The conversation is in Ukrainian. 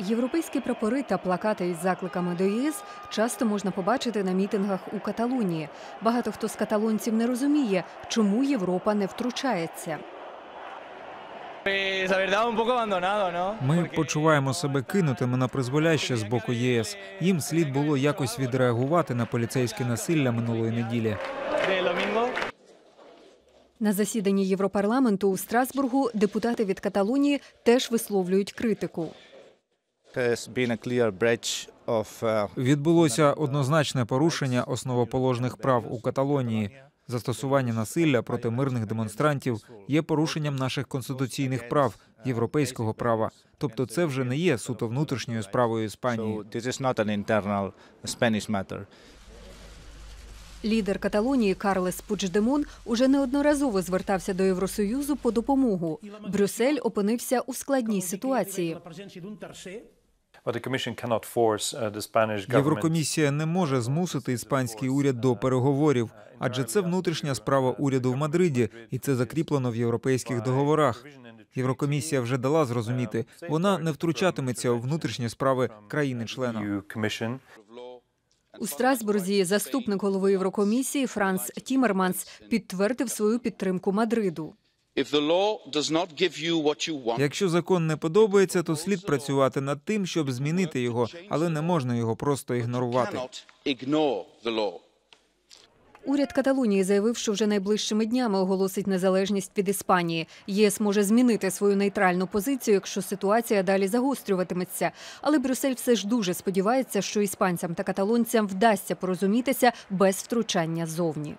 Європейські прапори та плакати із закликами до ЄС часто можна побачити на мітингах у Каталонії. Багато хто з каталонців не розуміє, чому Європа не втручається. Ми почуваємо себе кинутими на призволяще з боку ЄС. Їм слід було якось відреагувати на поліцейське насилля минулої неділі. На засіданні Європарламенту у Страсбургу депутати від Каталонії теж висловлюють критику. Відбулося однозначне порушення основоположних прав у Каталонії. Застосування насилля проти мирних демонстрантів є порушенням наших конституційних прав, європейського права. Тобто, це вже не є суто внутрішньою справою Іспанії. Лідер Каталонії Карлес Пучдемон уже неодноразово звертався до Євросоюзу по допомогу. Брюссель опинився у складній ситуації. But the Commission cannot force uh, the Spanish government. Єврокомісія не може змусити іспанський уряд до переговорів, адже це внутрішня справа уряду в Мадриді, і це закріплено в європейських договорах. Єврокомісія вже дала зрозуміти, вона не втручатиметься у внутрішні справи країни-члена. У Страсбурзі заступник голови Єврокомісії Франц Тімерманс підтвердив свою підтримку Мадриду. If the law does not give you what you want, Якщо закон не подобається, то слід працювати над тим, щоб змінити його, але не можна його просто ігнорувати. Уряд Каталонії заявив, що вже найближчими днями оголосить незалежність від Іспанії. ЄС може змінити свою нейтральну позицію, якщо ситуація далі загострюватиметься. Але Брюссель все ж дуже сподівається, що іспанцям та каталонцям вдасться порозумітися без втручання зовні.